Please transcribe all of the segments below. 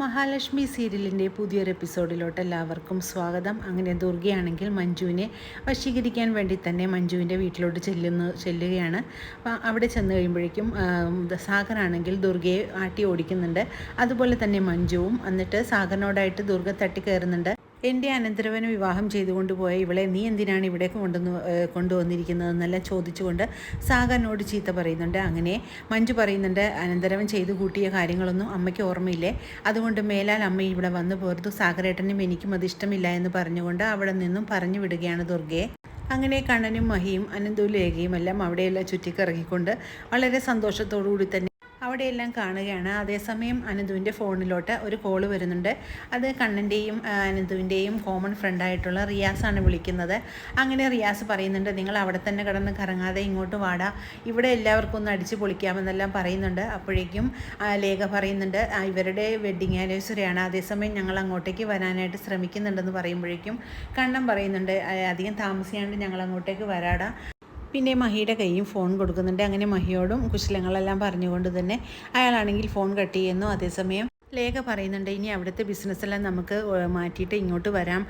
മഹാലക്ഷ്മി സീരിയലിന്റെ പുതിയൊരു എപ്പിസോഡിലോട്ട് എല്ലാവർക്കും സ്വാഗതം. അങ്ങനെ ദുർഗയാണെങ്കിൽ മഞ്ജുവിനെ വശീകരിക്കാൻ വേണ്ടി തന്നെ മഞ്ജുവിന്റെ വീട്ടിലോട്ട് ചെല്ലുന്നു ചെല്ലുകയാണ്. അപ്പോൾ അവിടെ ചെന്ന് കഴിയുമ്പോഴേക്കും സാഗറാണെങ്കിൽ ദുർഗയെ ആട്ടി ഓടിക്കുന്നുണ്ട്. അതുപോലെ തന്നെ മഞ്ജുവും എന്നിട്ട് സാഗറിനോടായിട്ട് ദുർഗ തട്ടിക്കയറുന്നുണ്ട്. എന്റെ അനന്തരവനെ വിവാഹം ചെയ്തുകൊണ്ട് പോയ ഇവളെ നീ എന്തിനാണ് ഇവിടെ കൊണ്ടുവന്ന് കൊണ്ടുവന്നിരിക്കുന്നതെന്നെല്ലാം ചോദിച്ചുകൊണ്ട് സാഗറിനോട് ചീത്ത പറയുന്നുണ്ട്. അങ്ങനെ മഞ്ജു പറയുന്നുണ്ട് അനന്തരവൻ ചെയ്തു കൂട്ടിയ കാര്യങ്ങളൊന്നും അമ്മയ്ക്ക് ഓർമ്മയില്ലേ? അതുകൊണ്ട് മേലാൽ അമ്മ ഇവിടെ വന്നു പോർത്തു സാഗരേട്ടനും എനിക്കും അത് ഇഷ്ടമില്ല എന്ന് പറഞ്ഞുകൊണ്ട് അവിടെ നിന്നും പറഞ്ഞു വിടുകയാണ് ദുർഗയെ അങ്ങനെ കണ്ണനും മഹിയും അനന്തവും ലേഖയും എല്ലാം അവിടെയെല്ലാം ചുറ്റിക്കറങ്ങിക്കൊണ്ട് വളരെ സന്തോഷത്തോടു കൂടി തന്നെ അവിടെയെല്ലാം കാണുകയാണ്. അതേസമയം അനന്തുവിന്റെ ഫോണിലോട്ട് ഒരു കോൾ വരുന്നുണ്ട്. അത് കണ്ണന്റെയും അനന്തുവിന്റെയും കോമൺ ഫ്രണ്ടായിട്ടുള്ള റിയാസാണ് വിളിക്കുന്നത്. അങ്ങനെ റിയാസ് പറയുന്നുണ്ട് നിങ്ങൾ അവിടെ തന്നെ കിടന്ന് കറങ്ങാതെ ഇങ്ങോട്ട് വാടാ. ഇവിടെ എല്ലാവർക്കും ഒന്ന് അടിച്ച് പൊളിക്കാമെന്നെല്ലാം പറയുന്നുണ്ട്. അപ്പോഴേക്കും ലേഖ പറയുന്നുണ്ട് ഇവരുടെ വെഡ്ഡിങ് ആനിവേഴ്സറിയാണ് അതേസമയം ഞങ്ങൾ അങ്ങോട്ടേക്ക് വരാനായിട്ട് ശ്രമിക്കുന്നുണ്ടെന്ന് പറയുമ്പോഴേക്കും കണ്ണൻ പറയുന്നുണ്ട് അധികം താമസിയാണ്ട് ഞങ്ങൾ അങ്ങോട്ടേക്ക് വരാടാ. പിന്നെ മഹിയുടെ കയ്യും ഫോൺ കൊടുക്കുന്നുണ്ട്. അങ്ങനെ മഹിയോടും കുശലങ്ങളെല്ലാം പറഞ്ഞുകൊണ്ട് തന്നെ അയാളാണെങ്കിൽ ഫോൺ കട്ട് ചെയ്യുന്നു. അതേസമയം ലേഖ പറയുന്നുണ്ട് ഇനി അവിടുത്തെ ബിസിനസ്സെല്ലാം നമുക്ക് മാറ്റിയിട്ട് ഇങ്ങോട്ട് വരാം.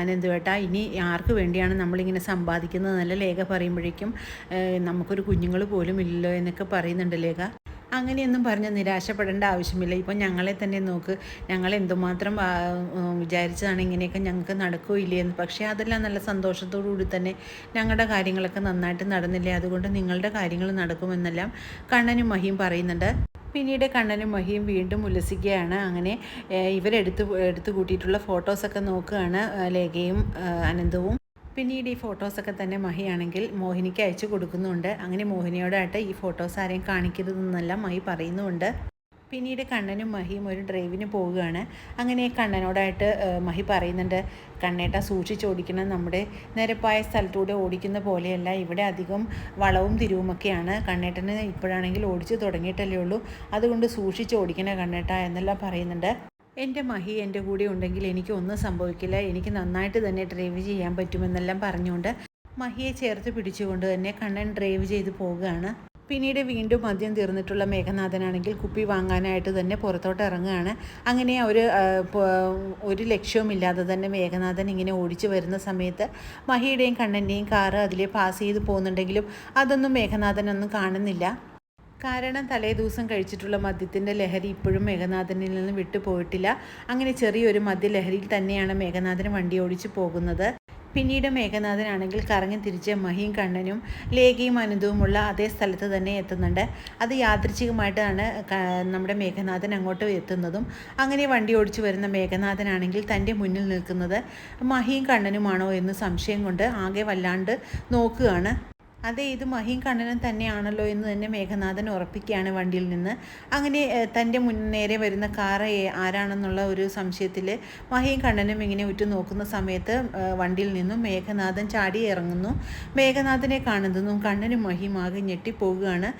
അനന്തുവേട്ട ഇനി ആർക്ക് വേണ്ടിയാണ് നമ്മളിങ്ങനെ സമ്പാദിക്കുന്നതെന്നല്ല ലേഖ പറയുമ്പോഴേക്കും നമുക്കൊരു കുഞ്ഞുങ്ങൾ പോലും ഇല്ലല്ലോ എന്നൊക്കെ പറയുന്നുണ്ട് ലേഖ. അങ്ങനെയൊന്നും പറഞ്ഞ് നിരാശപ്പെടേണ്ട ആവശ്യമില്ല. ഇപ്പം ഞങ്ങളെ തന്നെ നോക്ക്. ഞങ്ങൾ എന്തുമാത്രം വിചാരിച്ചതാണ് ഇങ്ങനെയൊക്കെ ഞങ്ങൾക്ക് നടക്കുകയില്ല എന്ന്. പക്ഷേ അതെല്ലാം നല്ല സന്തോഷത്തോടു കൂടി തന്നെ ഞങ്ങളുടെ കാര്യങ്ങളൊക്കെ നന്നായിട്ട് നടന്നില്ലേ? അതുകൊണ്ട് നിങ്ങളുടെ കാര്യങ്ങൾ നടക്കുമെന്നെല്ലാം കണ്ണനും മഹിയും പറയുന്നുണ്ട്. പിന്നീട് കണ്ണനും മഹിയും വീണ്ടും ഉല്ലസിക്കുകയാണ്. അങ്ങനെ ഇവരെടുത്ത് എടുത്തു കൂട്ടിയിട്ടുള്ള ഫോട്ടോസൊക്കെ നോക്കുകയാണ് ലേഖയും അനന്തവും. പിന്നീട് ഈ ഫോട്ടോസൊക്കെ തന്നെ മഹിയാണെങ്കിൽ മോഹിനിക്ക് അയച്ചു കൊടുക്കുന്നുണ്ട്. അങ്ങനെ മോഹിനിയോടായിട്ട് ഈ ഫോട്ടോസ് ആരെയും കാണിക്കരുതെന്നെല്ലാം മഹി പറയുന്നുണ്ട്. പിന്നീട് കണ്ണനും മഹിയും ഒരു ഡ്രൈവിന് പോവുകയാണ്. അങ്ങനെ കണ്ണനോടായിട്ട് മഹി പറയുന്നുണ്ട് കണ്ണേട്ട സൂക്ഷിച്ചോടിക്കണം നമ്മുടെ നിരപ്പായ സ്ഥലത്തൂടെ ഓടിക്കുന്ന പോലെയല്ല. ഇവിടെ അധികം വളവും തിരുവുമൊക്കെയാണ്. കണ്ണേട്ടന് ഇപ്പോഴാണെങ്കിൽ ഓടിച്ചു തുടങ്ങിയിട്ടല്ലേ ഉള്ളൂ. അതുകൊണ്ട് സൂക്ഷിച്ച് ഓടിക്കണേ കണ്ണേട്ട എന്നെല്ലാം പറയുന്നുണ്ട്. എന്റെ മഹി എന്റെ കൂടെ ഉണ്ടെങ്കിൽ എനിക്ക് ഒന്നും സംഭവിക്കില്ല. എനിക്ക് നന്നായിട്ട് തന്നെ ഡ്രൈവ് ചെയ്യാൻ പറ്റുമെന്നെല്ലാം പറഞ്ഞുകൊണ്ട് മഹിയെ ചേർത്ത് പിടിച്ചുകൊണ്ട് തന്നെ കണ്ണൻ ഡ്രൈവ് ചെയ്ത് പോവുകയാണ്. പിന്നീട് വീണ്ടും മദ്യം തീർന്നിട്ടുള്ള മേഘനാഥനാണെങ്കിൽ കുപ്പി വാങ്ങാനായിട്ട് തന്നെ പുറത്തോട്ട് ഇറങ്ങുകയാണ്. അങ്ങനെ അവർ ഒരു ലക്ഷ്യവുമില്ലാതെ തന്നെ മേഘനാഥൻ ഇങ്ങനെ ഓടിച്ചു വരുന്ന സമയത്ത് മഹിയുടെയും കണ്ണന്റെയും കാറ് അതിലെ പാസ് ചെയ്ത് പോകുന്നുണ്ടെങ്കിലും അതൊന്നും മേഘനാഥനൊന്നും കാണുന്നില്ല. കാരണം തലേ ദിവസം കഴിച്ചിട്ടുള്ള മദ്യത്തിന്റെ ലഹരി ഇപ്പോഴും മേഘനാഥനിൽ നിന്ന് വിട്ടുപോയിട്ടില്ല അങ്ങനെ ചെറിയൊരു മദ്യലഹരിയിൽ തന്നെയാണ് മേഘനാഥന് വണ്ടി ഓടിച്ചു പോകുന്നത്. പിന്നീട് മേഘനാഥനാണെങ്കിൽ കറങ്ങി തിരിച്ച് മഹിയും കണ്ണനും ലേഖയും അനന്തവുമുള്ള അതേ സ്ഥലത്ത് തന്നെ എത്തുന്നുണ്ട്. അത് യാദൃച്ഛികമായിട്ടാണ് നമ്മുടെ മേഘനാഥൻ അങ്ങോട്ട് എത്തുന്നതും. അങ്ങനെ വണ്ടി ഓടിച്ചു വരുന്ന മേഘനാഥനാണെങ്കിൽ തന്റെ മുന്നിൽ നിൽക്കുന്നത് മഹിയും കണ്ണനുമാണോ എന്ന് സംശയം കൊണ്ട് ആകെ വല്ലാണ്ട് നോക്കുകയാണ്. അതെ ഇത് മഹീം കണ്ണനും തന്നെയാണല്ലോ എന്ന് തന്നെ മേഘനാഥൻ ഉറപ്പിക്കുകയാണ് വണ്ടിയിൽ നിന്ന്. അങ്ങനെ തന്റെ മുന്നേരെ വരുന്ന കാറ് ആരാണെന്നുള്ള ഒരു സംശയത്തിൽ മഹീം കണ്ണനും ഇങ്ങനെ ഉറ്റു നോക്കുന്ന സമയത്ത് വണ്ടിയിൽ നിന്നും മേഘനാഥൻ ചാടി ഇറങ്ങുന്നു മേഘനാഥനെ കാണുന്നതും കണ്ണനും മഹീം ആകെ ഞെട്ടിപ്പോവുകയാണ്.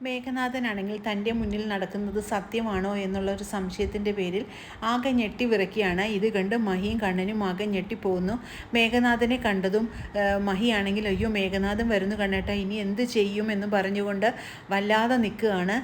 മേഘനാഥനാണെങ്കിൽ തന്റെ മുന്നിൽ നടക്കുന്നത് സത്യമാണോ എന്നുള്ള ഒരു സംശയത്തിന്റെ പേരിൽ ആകെ ഞെട്ടി വിറക്കിയാണ് ഇത് കണ്ട് മഹിയും കണ്ണനും ആകെ ഞെട്ടിപ്പോകുന്നു മേഘനാഥനെ കണ്ടതും മഹിയാണെങ്കിൽ അയ്യോ മേഘനാഥൻ വരുന്നു കണ്ണേട്ട ഇനി എന്ത് ചെയ്യും? എന്ന് പറഞ്ഞുകൊണ്ട് വല്ലാതെ നിൽക്കുകയാണ്.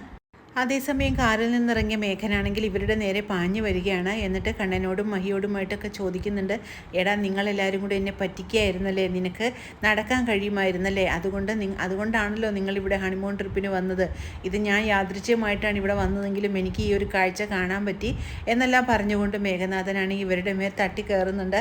അതേസമയം കാറിൽ നിന്നിറങ്ങിയ മേഘനാണെങ്കിൽ ഇവരുടെ നേരെ പാഞ്ഞു വരികയാണ്. എന്നിട്ട് കണ്ണനോടും മഹിയോടുമായിട്ടൊക്കെ ചോദിക്കുന്നുണ്ട് എടാ നിങ്ങളെല്ലാവരും കൂടെ എന്നെ പറ്റിക്കുകയായിരുന്നല്ലേ നിനക്ക് നടക്കാൻ കഴിയുമായിരുന്നല്ലേ? അതുകൊണ്ട് അതുകൊണ്ടാണല്ലോ നിങ്ങളിവിടെ ഹണിമൂൺ ട്രിപ്പിന് വന്നത്. ഇത് ഞാൻ യാദൃച്ഛ്യമായിട്ടാണ് ഇവിടെ വന്നതെങ്കിലും എനിക്ക് ഈ ഒരു കാഴ്ച കാണാൻ പറ്റി എന്നെല്ലാം പറഞ്ഞുകൊണ്ട് മേഘനാഥനാണെങ്കിൽ ഇവരുടെ മേൽ തട്ടി കയറുന്നുണ്ട്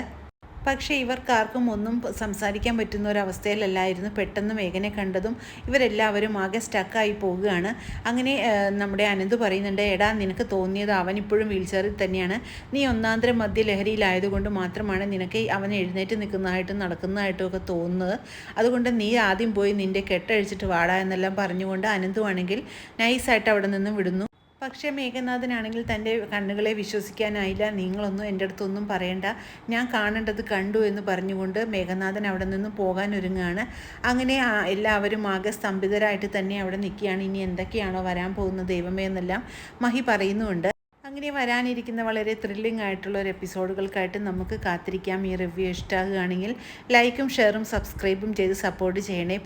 പക്ഷേ ഇവർക്കാർക്കും ഒന്നും സംസാരിക്കാൻ പറ്റുന്ന ഒരവസ്ഥയിലല്ലായിരുന്നു. പെട്ടെന്ന് മേഘനെ കണ്ടതും ഇവരെല്ലാവരും ആകെ സ്റ്റക്കായി പോവുകയാണ് അങ്ങനെ നമ്മുടെ അനന്ത് പറയുന്നുണ്ട് എടാ നിനക്ക് തോന്നിയത് അവൻ ഇപ്പോഴും വീൽചെയറിൽ തന്നെയാണ്. നീ ഒന്നാന്തര മധ്യ ലഹരിയിലായതുകൊണ്ട് മാത്രമാണ് നിനക്ക് അവൻ എഴുന്നേറ്റ് നിൽക്കുന്നതായിട്ടും നടക്കുന്നതായിട്ടും ഒക്കെ തോന്നുന്നത്. അതുകൊണ്ട് നീ ആദ്യം പോയി നിന്റെ കെട്ടഴിച്ചിട്ട് വാടാ എന്നെല്ലാം പറഞ്ഞുകൊണ്ട് അനന്തുവാണെങ്കിൽ നൈസായിട്ട് അവിടെ നിന്നും വിടുന്നു. പക്ഷേ മേഘനാഥനാണെങ്കിൽ തന്റെ കണ്ണുകളെ വിശ്വസിക്കാനായില്ല. നിങ്ങളൊന്നും എന്റെ അടുത്തൊന്നും പറയണ്ട. ഞാൻ കാണേണ്ടത് കണ്ടു എന്ന് പറഞ്ഞുകൊണ്ട് മേഘനാഥൻ അവിടെ നിന്ന് പോകാൻ ഒരുങ്ങുകയാണ് അങ്ങനെ എല്ലാവരും ആകെ സ്തംഭിതരായിട്ട് തന്നെ അവിടെ നിൽക്കുകയാണ്. ഇനി എന്തൊക്കെയാണോ വരാൻ പോകുന്ന ദൈവമേ എന്നെല്ലാം മഹി പറയുന്നുമുണ്ട് അങ്ങനെ വരാനിരിക്കുന്ന വളരെ ത്രില്ലിംഗ് ആയിട്ടുള്ള ഒരു എപ്പിസോഡുകൾക്കായിട്ട് നമുക്ക് കാത്തിരിക്കാം. ഈ റിവ്യൂ ഇഷ്ടമാകുകയാണെങ്കിൽ ലൈക്കും ഷെയറും സബ്സ്ക്രൈബും ചെയ്ത് സപ്പോർട്ട് ചെയ്യണേ.